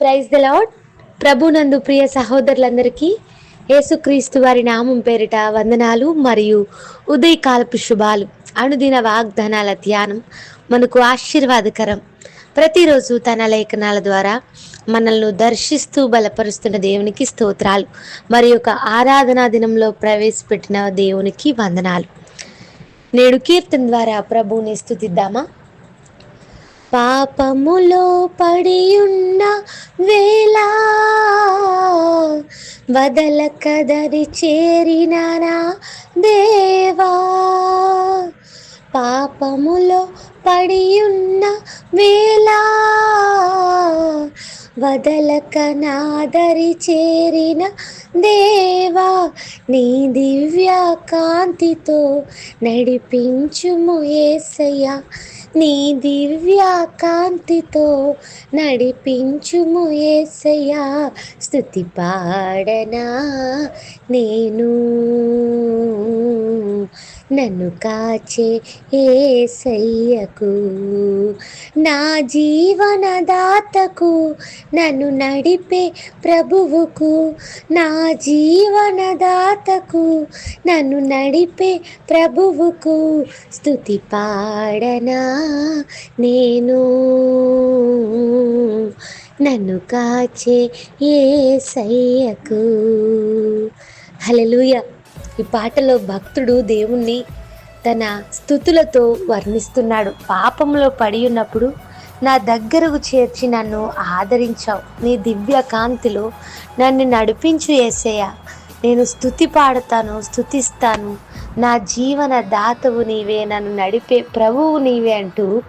Praise the lord ప్రభునందు ప్రియ సహోదరులందరికీ యేసుక్రీస్తు వారి నామం పేరిట వందనాలు మరియు ఉదయకాలపు శుభాలు. అనుదిన వాగ్దానాల ధ్యానం మనకు ఆశీర్వాదకరం. ప్రతిరోజు తన లేఖనాల ద్వారా మనల్ని దర్శిస్తూ బలపరుస్తున్న దేవునికి స్తోత్రాలు మరి ఒక ఆరాధనా దినంలో ప్రవేశపెట్టిన దేవునికి వందనాలు. నేడు కీర్తన ద్వారా ప్రభువుని స్థుతిద్దామా? పాపములో పడియున్న వేళ వదల కదరి చేరిన దేవా. పాపములో పడియున్న వేళ వదలక నాదరి చేరిన దేవా నీ దివ్య కాంతితో నడిపించుము ఏసయ్య. నీ దివ్య కాంతితో నడిపించుము ఏసయ్య. స్థుతి పాడనా నేను. నన్ను కాచే ఏసయ్యకు నా జీవనదాతకు నన్ను నడిపే ప్రభువుకు? నా జీవనదాతకు నన్ను నడిపే ప్రభువుకు స్థుతి పాడనా నేను? నన్ను కాచే ఏ సయ్యకు? హల్లెలూయా. ఈ పాటలో భక్తుడు దేవుణ్ణి తన స్థుతులతో వర్ణిస్తున్నాడు. పాపంలో పడి ఉన్నప్పుడు నా దగ్గరకు చేర్చి నన్ను ఆదరించావు. నీ దివ్య కాంతిలో నన్ను నడిపించు ఏసయ్య. నేను స్థుతి పాడతాను స్థుతిస్తాను. నా జీవన దాతవు నీవే నన్ను నడిపే ప్రభువు నీవే అంటూ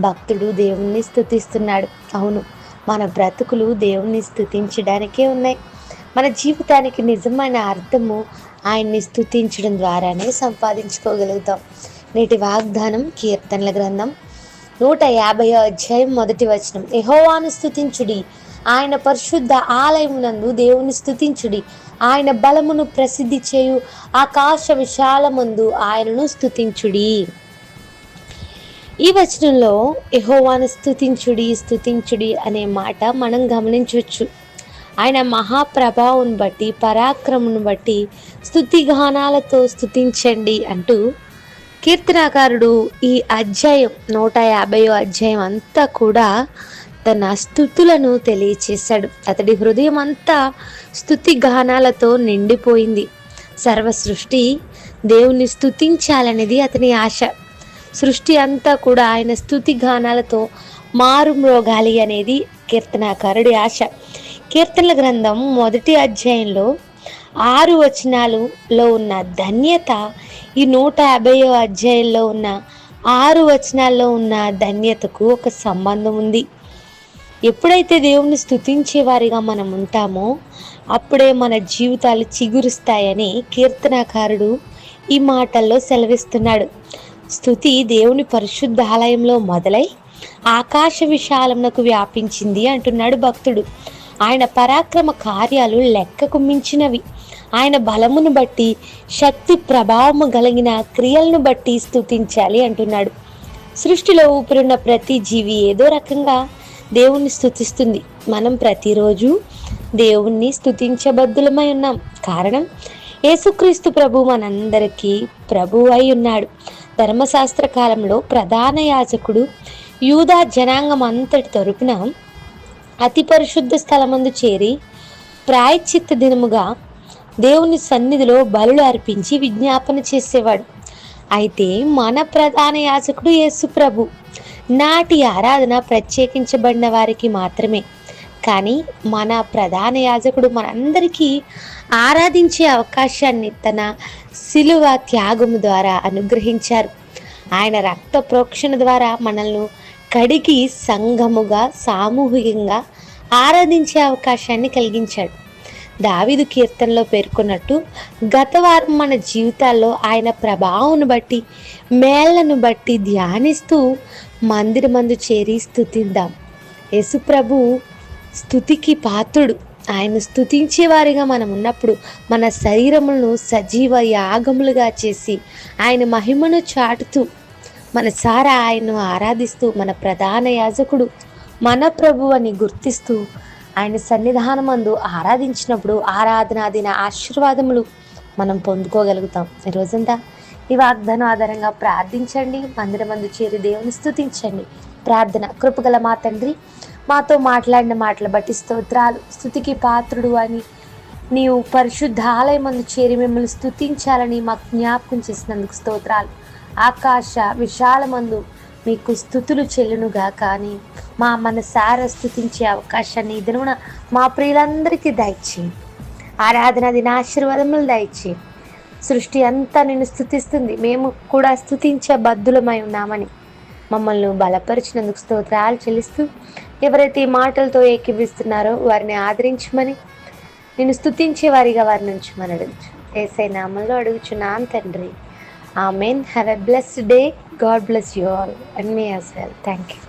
భక్తుడు దేవుణ్ణి స్థుతిస్తున్నాడు. అవును మన బ్రతుకులు దేవుణ్ణి స్థుతించడానికే ఉన్నాయి. మన జీవితానికి నిజమైన అర్థము ఆయన్ని స్థుతించడం ద్వారానే సంపాదించుకోగలుగుతాం. నేటి వాగ్దానం కీర్తనల గ్రంథం నూట యాభై అధ్యాయం మొదటి వచనం. ఎహోవాను స్థుతించుడి ఆయన పరిశుద్ధ ఆలయమునందు దేవుని స్థుతించుడి ఆయన బలమును ప్రసిద్ధి చేయు ఆకాశ విశాలమందు ఆయనను స్థుతించుడి ఈ వచనంలో ఎహోవాను స్థుతించుడి స్థుతించుడి అనే మాట మనం గమనించవచ్చు. ఆయన మహాప్రభావం బట్టి పరాక్రమును బట్టి స్థుతిగానాలతో స్థుతించండి అంటూ కీర్తనాకారుడు ఈ అధ్యాయం నూట యాభైయో అధ్యాయం అంతా కూడా తన స్థుతులను తెలియచేశాడు. అతడి హృదయం అంతా స్థుతి గానాలతో నిండిపోయింది. సర్వ సృష్టి దేవుని స్థుతించాలనేది అతని ఆశ. సృష్టి అంతా కూడా ఆయన స్థుతి గానాలతో మారుమ్రోగాలి అనేది కీర్తనాకారుడి ఆశ. కీర్తనల గ్రంథం మొదటి అధ్యాయంలో ఆరు వచనాలులో ఉన్న ధన్యత ఈ నూట యాభైవ అధ్యాయంలో ఉన్న ఆరు వచనాల్లో ఉన్న ధన్యతకు ఒక సంబంధం ఉంది. ఎప్పుడైతే దేవుణ్ణి స్థుతించే వారిగా మనం ఉంటామో అప్పుడే మన జీవితాలు చిగురుస్తాయని కీర్తనాకారుడు ఈ మాటల్లో సెలవిస్తున్నాడు. స్థుతి దేవుని పరిశుద్ధ ఆలయంలో మొదలై ఆకాశ విశాలమునకు వ్యాపించింది అంటున్నాడు భక్తుడు. ఆయన పరాక్రమ కార్యాలు లెక్కకు మించినవి. ఆయన బలమును బట్టి శక్తి ప్రభావము కలిగిన క్రియలను బట్టి స్థుతించాలి అంటున్నాడు. సృష్టిలో ఊపిరున్న ప్రతి జీవి ఏదో రకంగా దేవుణ్ణి స్థుతిస్తుంది. మనం ప్రతిరోజు దేవుణ్ణి స్థుతించబద్దులమై ఉన్నాం. కారణం? యేసుక్రీస్తు ప్రభు మనందరికీ ప్రభు అయి ఉన్నాడు. ధర్మశాస్త్ర కాలంలో ప్రధాన యాజకుడు యూదా జనాంగం అంతటి తరపున అతి పరిశుద్ధ స్థలమందు చేరి ప్రాయశ్చిత్త దినముగా దేవుని సన్నిధిలో బలులు అర్పించి విజ్ఞాపన చేసేవాడు. అయితే మన ప్రధాన యాజకుడు యేసుప్రభు నాటి ఆరాధన ప్రత్యేకించబడిన వారికి మాత్రమే. కానీ మన ప్రధాన యాజకుడు మనందరికీ ఆరాధించే అవకాశాన్ని తన శిలువ త్యాగము ద్వారా అనుగ్రహించారు. ఆయన రక్త ప్రోక్షణ ద్వారా మనల్ని కడిగి సంఘముగా సామూహికంగా ఆరాధించే అవకాశాన్ని కలిగించాడు. దావిదు కీర్తనలో పేర్కొన్నట్టు గత వారం మన జీవితాల్లో ఆయన ప్రభావంను బట్టి మేళ్ళను బట్టి ధ్యానిస్తూ మందిరమందు చేరి స్థుతిద్దాం. యేసుప్రభు స్థుతికి పాత్రుడు. ఆయన స్థుతించే వారిగా మనం ఉన్నప్పుడు మన శరీరములను సజీవ యాగములుగా చేసి ఆయన మహిమను చాటుతూ మన సారా ఆయన్ను ఆరాధిస్తూ మన ప్రధాన యాజకుడు మన ప్రభు అని గుర్తిస్తూ ఆయన సన్నిధానమందు ఆరాధించినప్పుడు ఆరాధన దిన ఆశీర్వాదములు మనం పొందుకోగలుగుతాం. ఈరోజంతా రోజంతా ఈ వాగ్దానం ఆధారంగా ప్రార్థించండి. మందిరమందు చేరి దేవుని స్థుతించండి ప్రార్థన కృపగల మా తండ్రి మాతో మాట్లాడిన మాటలు బట్టి స్తోత్రాలు. స్థుతికి పాత్రుడు అని నీవు పరిశుద్ధాలయమందు చేరి మిమ్మల్ని స్థుతించాలని మాకు జ్ఞాపకం చేసినందుకు స్తోత్రాలు. ఆకాశ విశాలమందు మీకు స్థుతులు చెల్లునుగా కానీ మా మనసార స్థుతించే అవకాశాన్ని ఈ దినమున మా ప్రియులందరికీ దయచేయండి ఆరాధన దిన ఆశీర్వాదములు దయచేయండి సృష్టి అంతా నిన్ను స్థుతిస్తుంది. మేము కూడా స్థుతించే బద్దులమై ఉన్నామని మమ్మల్ని బలపరిచినందుకు స్తోత్రాలు చెల్లిస్తూ ఎవరైతే ఈ మాటలతో ఏకీభిస్తున్నారో వారిని ఆదరించమని నేను స్థుతించే వారిగా వారి నుంచి మన అడుగుచు. ఏసై నామంలో అడుగుచున్నాను తండ్రి. Amen. Have a blessed day. God bless you all and me as well. Thank you.